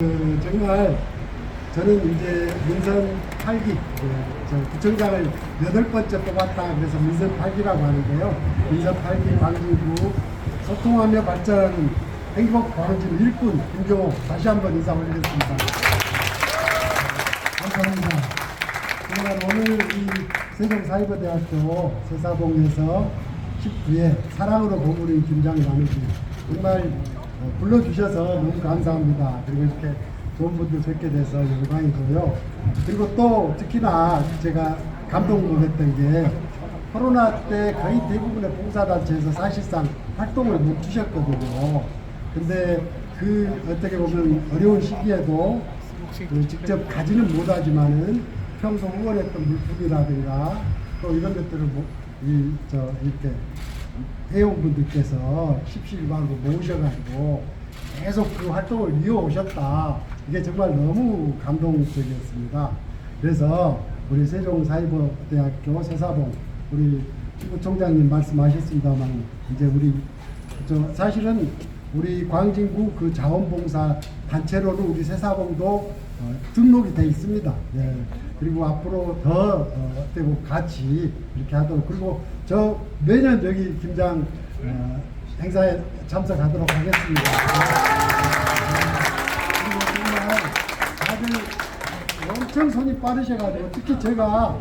그 정말 저는 이제 민선 8기 그, 저 구청장을 여덟 번째 뽑았다 그래서 민선 8기라고 하는데요. 민선 8기 광진구 소통하며 발전 행복 바로진 일꾼 김경호 다시 한번 인사 올리겠습니다. 감사합니다. 정말 오늘 이 세종사이버대학교 세사봉에서 19회 사랑으로 버무린 김장이 나누기 정말 어, 불러주셔서 너무 감사합니다. 그리고 이렇게 좋은 분들 뵙게 돼서 영광이고요. 그리고 또 특히나 제가 감동먹었던 게 코로나 때 거의 대부분의 봉사단체에서 사실상 활동을 못 주셨거든요. 근데 그 어떻게 보면 어려운 시기에도 그 직접 가지는 못하지만은 평소 후원했던 물품이라든가 또 이런 것들을 뭐, 이, 저, 이렇게 회원분들께서 십시일반으로 모으셔가지고 계속 그 활동을 이어오셨다. 이게 정말 너무 감동적이었습니다. 그래서 우리 세종사이버대학교 세사봉 우리 지구총장님 말씀하셨습니다만 이제 우리 저 사실은 우리 광진구 그 자원봉사 단체로는 우리 세사봉도 어, 등록이 돼 있습니다. 예. 그리고 앞으로 더 어, 보면 같이 이렇게 하도록 그리고 저 매년 여기 김장 어, 행사에 참석하도록 하겠습니다. 그리고 정말 다들 엄청 손이 빠르셔가지고 특히 제가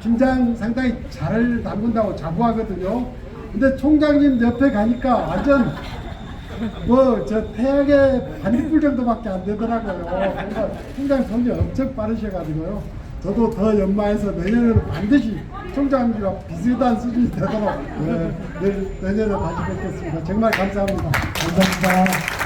김장 상당히 잘 담근다고 자부하거든요. 근데 총장님 옆에 가니까 완전 뭐저 태양의 반딧불 정도밖에 안 되더라고요. 그러니까 총장 손이 엄청 빠르셔가지고요. 저도 더 연마해서 내년에는 반드시 총장님과 비슷한 수준이 되도록 네, 내년에 다시 뵙겠습니다. 정말 감사합니다. 감사합니다.